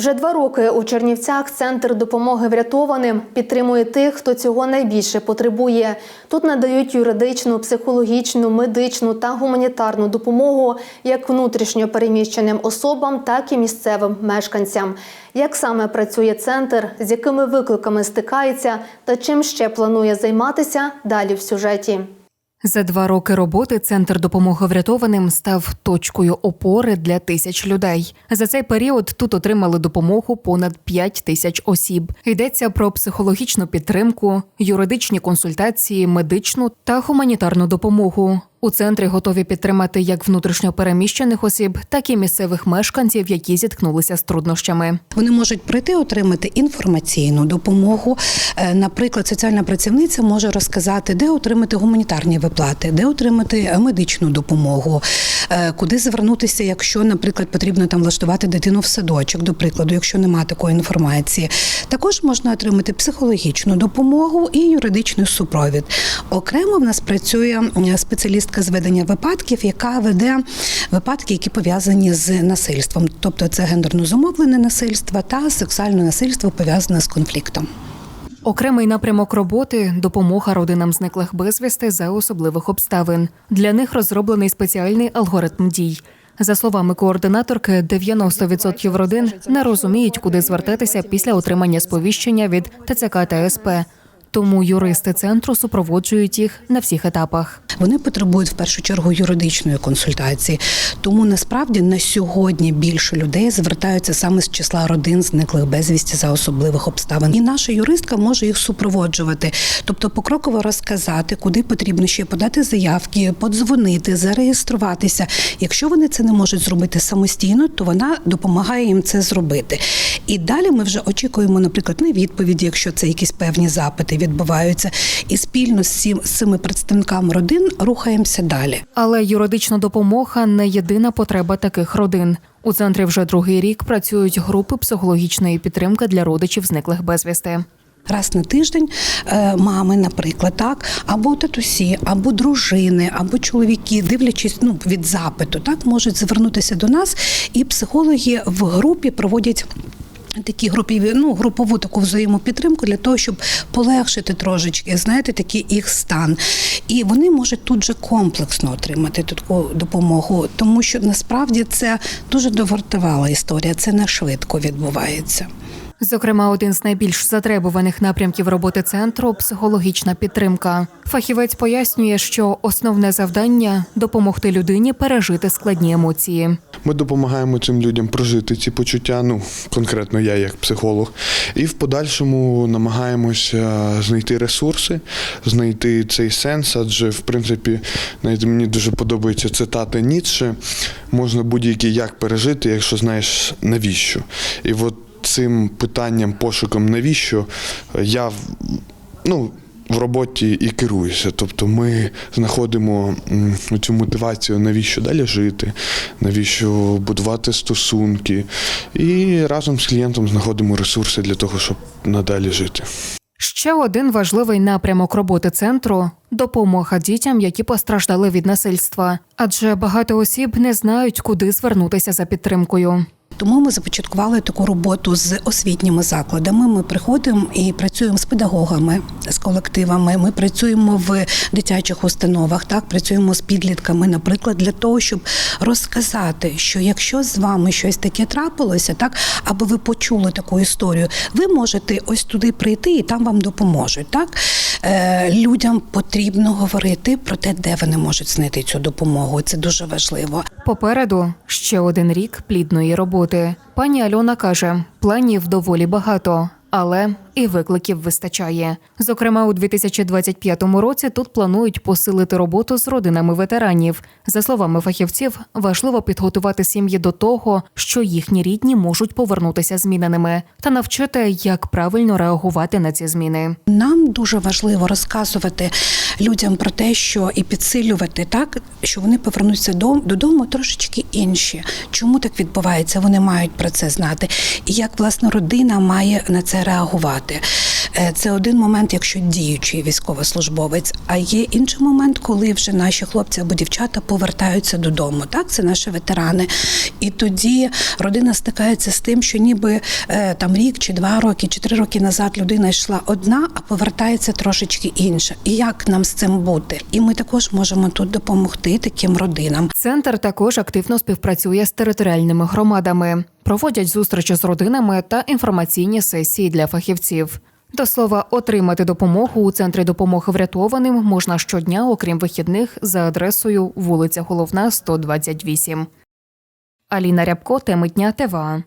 Вже два роки у Чернівцях центр допомоги врятованим підтримує тих, хто цього найбільше потребує. Тут надають юридичну, психологічну, медичну та гуманітарну допомогу як внутрішньо переміщеним особам, так і місцевим мешканцям. Як саме працює центр, з якими викликами стикається та чим ще планує займатися далі в сюжеті. За два роки роботи центр допомоги врятованим став точкою опори для тисяч людей. За цей період тут отримали допомогу понад 5 тисяч осіб. Йдеться про психологічну підтримку, юридичні консультації, медичну та гуманітарну допомогу. У центрі готові підтримати як внутрішньо переміщених осіб, так і місцевих мешканців, які зіткнулися з труднощами. Вони можуть прийти отримати інформаційну допомогу. Е, Наприклад, соціальна працівниця може розказати, де отримати гуманітарні виплати, де отримати медичну допомогу, е, куди звернутися, якщо, наприклад, потрібно там влаштувати дитину в садочок, до прикладу, якщо немає такої інформації. Також можна отримати психологічну допомогу і юридичний супровід. Окремо в нас працює м, спеціалістка з ведення випадків, яка веде випадки, які пов'язані з насильством, тобто це гендерно зумовлене насильство та сексуальне насильство пов'язане з конфліктом. Окремий напрямок роботи допомога родинам зниклих безвісти за особливих обставин. Для них розроблений спеціальний алгоритм дій. За словами координаторки, 90% родин не розуміють, куди звертатися після отримання сповіщення від ТЦК та СП. Тому юристи центру супроводжують їх на всіх етапах. Вони потребують в першу чергу юридичної консультації. Тому насправді на сьогодні більше людей звертаються саме з числа родин зниклих безвісті за особливих обставин. І наша юристка може їх супроводжувати, тобто покроково розказати, куди потрібно ще подати заявки, подзвонити, зареєструватися. Якщо вони це не можуть зробити самостійно, то вона допомагає їм це зробити. І далі ми вже очікуємо, наприклад, на відповіді, якщо це якісь певні запити відбуваються, і спільно з цим- з цими представниками родин рухаємося далі. Але юридична допомога не єдина потреба таких родин. У центрі вже другий рік працюють групи психологічної підтримки для родичів зниклих безвісти. Раз на тиждень е, мами, наприклад, так, або татусі, або дружини, або чоловіки, дивлячись ну, від запиту, так можуть звернутися до нас, і психологи в групі проводять. Такі групові, ну групову таку взаємопідтримку для того, щоб полегшити трошечки, знаєте, такий їх стан. І вони можуть тут же комплексно отримати таку допомогу, тому що насправді це дуже довартувала історія, це не швидко відбувається. Зокрема, один з найбільш затребуваних напрямків роботи центру психологічна підтримка. Фахівець пояснює, що основне завдання допомогти людині пережити складні емоції. Ми допомагаємо цим людям прожити ці почуття. Ну конкретно я як психолог, і в подальшому намагаємося знайти ресурси, знайти цей сенс. Адже в принципі, навіть мені дуже подобається цитата Ніцше. Можна будь-який як пережити, якщо знаєш навіщо. І от цим питанням, пошуком навіщо я ну. В роботі і керуюся, тобто ми знаходимо цю мотивацію, навіщо далі жити, навіщо будувати стосунки, і разом з клієнтом знаходимо ресурси для того, щоб надалі жити. Ще один важливий напрямок роботи центру допомога дітям, які постраждали від насильства, адже багато осіб не знають, куди звернутися за підтримкою. Тому ми започаткували таку роботу з освітніми закладами. Ми приходимо і працюємо з педагогами, з колективами. Ми працюємо в дитячих установах, так працюємо з підлітками, наприклад, для того, щоб розказати, що якщо з вами щось таке трапилося, так аби ви почули таку історію, ви можете ось туди прийти і там вам допоможуть. Так е, людям потрібно говорити про те, де вони можуть знайти цю допомогу. Це дуже важливо. Попереду ще один рік плідної роботи. Пані Альона каже, планів доволі багато, але і викликів вистачає. Зокрема, у 2025 році тут планують посилити роботу з родинами ветеранів. За словами фахівців, важливо підготувати сім'ї до того, що їхні рідні можуть повернутися зміненими, та навчити, як правильно реагувати на ці зміни. Нам дуже важливо розказувати людям про те, що і підсилювати так, що вони повернуться дом- додому трошечки інші. Чому так відбувається? Вони мають про це знати. І як власне родина має на це реагувати. Е, Це один момент, якщо діючий військовослужбовець. А є інший момент, коли вже наші хлопці або дівчата повертаються додому. Так, це наші ветерани. І тоді родина стикається з тим, що ніби е, там рік чи два роки, чи три роки назад людина йшла одна, а повертається трошечки інша. І як нам з цим бути? І ми також можемо тут допомогти таким родинам. Центр також активно співпрацює з територіальними громадами, проводять зустрічі з родинами та інформаційні сесії для фахівців. До слова, отримати допомогу у центрі допомоги врятованим можна щодня, окрім вихідних, за адресою вулиця Головна, 128. Аліна Рябко, теми дня ТВА.